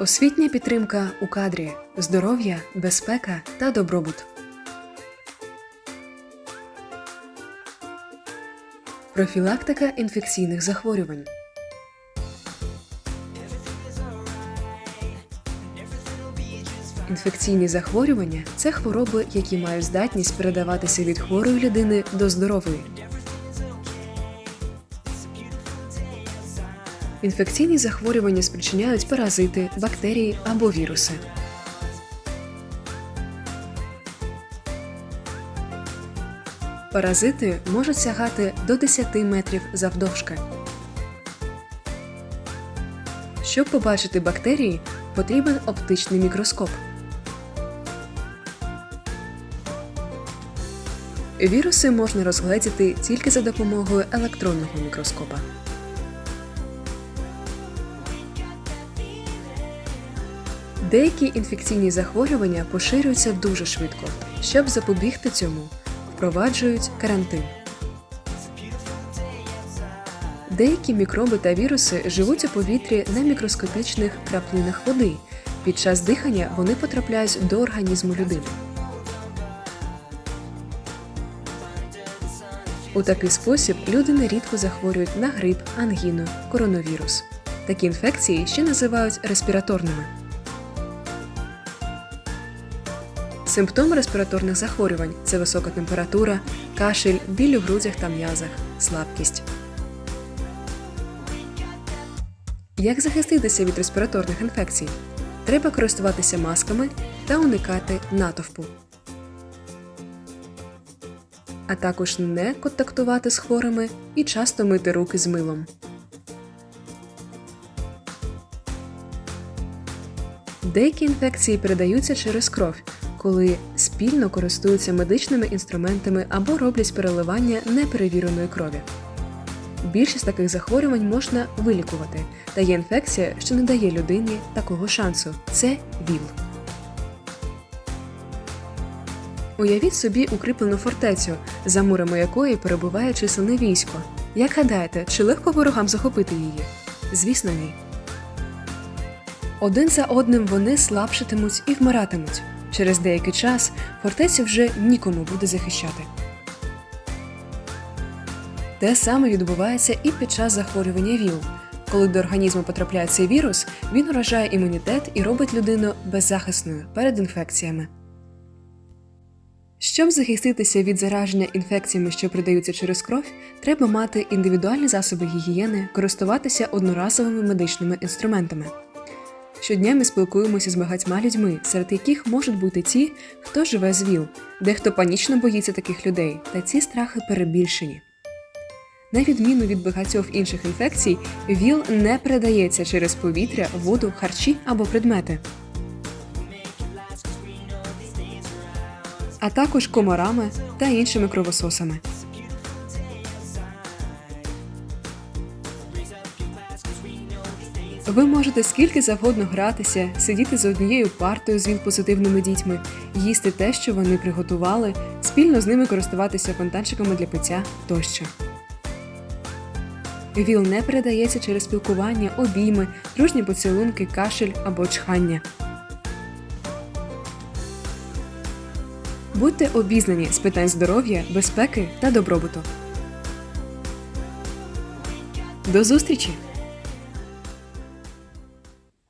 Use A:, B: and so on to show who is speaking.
A: Освітня підтримка у кадрі, здоров'я, безпека та добробут. Профілактика інфекційних захворювань. Інфекційні захворювання це хвороби, які мають здатність передаватися від хворої людини до здорової. Інфекційні захворювання спричиняють паразити, бактерії або віруси. Паразити можуть сягати до 10 метрів завдовжки. Щоб побачити бактерії, потрібен оптичний мікроскоп. Віруси можна розгледіти тільки за допомогою електронного мікроскопа. Деякі інфекційні захворювання поширюються дуже швидко. Щоб запобігти цьому, впроваджують карантин. Деякі мікроби та віруси живуть у повітрі на мікроскопічних краплинах води. Під час дихання вони потрапляють до організму людини. У такий спосіб люди нерідко захворюють на грип, ангіну, коронавірус. Такі інфекції ще називають респіраторними. Симптоми респіраторних захворювань це висока температура, кашель, біль у грудях та м'язах, слабкість. Як захиститися від респіраторних інфекцій? Треба користуватися масками та уникати натовпу. А також не контактувати з хворими і часто мити руки з милом. Деякі інфекції передаються через кров, коли спільно користуються медичними інструментами або роблять переливання неперевіреної крові. Більшість таких захворювань можна вилікувати, та є інфекція, що не дає людині такого шансу це ВІЛ. Уявіть собі укріплену фортецю, за мурами якої перебуває численне військо. Як гадаєте, чи легко ворогам захопити її? Звісно, ні. Один за одним вони слабшатимуть і вмиратимуть. Через деякий час фортецю вже нікому буде захищати. Те саме відбувається і під час захворювання ВІЛ. Коли до організму потрапляє цей вірус, він уражає імунітет і робить людину беззахисною перед інфекціями. Щоб захиститися від зараження інфекціями, що передаються через кров, треба мати індивідуальні засоби гігієни, користуватися одноразовими медичними інструментами. Щодня ми спілкуємося з багатьма людьми, серед яких можуть бути ті, хто живе з ВІЛ, дехто панічно боїться таких людей, та ці страхи перебільшені. На відміну від багатьох інших інфекцій, ВІЛ не передається через повітря, воду, харчі або предмети. а також комарами та іншими кровососами. Ви можете скільки завгодно гратися, сидіти за однією партою з ВІЛ-позитивними дітьми, їсти те, що вони приготували, спільно з ними користуватися фонтанчиками для пиття тощо. ВІЛ не передається через спілкування, обійми, дружні поцілунки, кашель або чхання. Будьте обізнані з питань здоров'я, безпеки та добробуту. До зустрічі!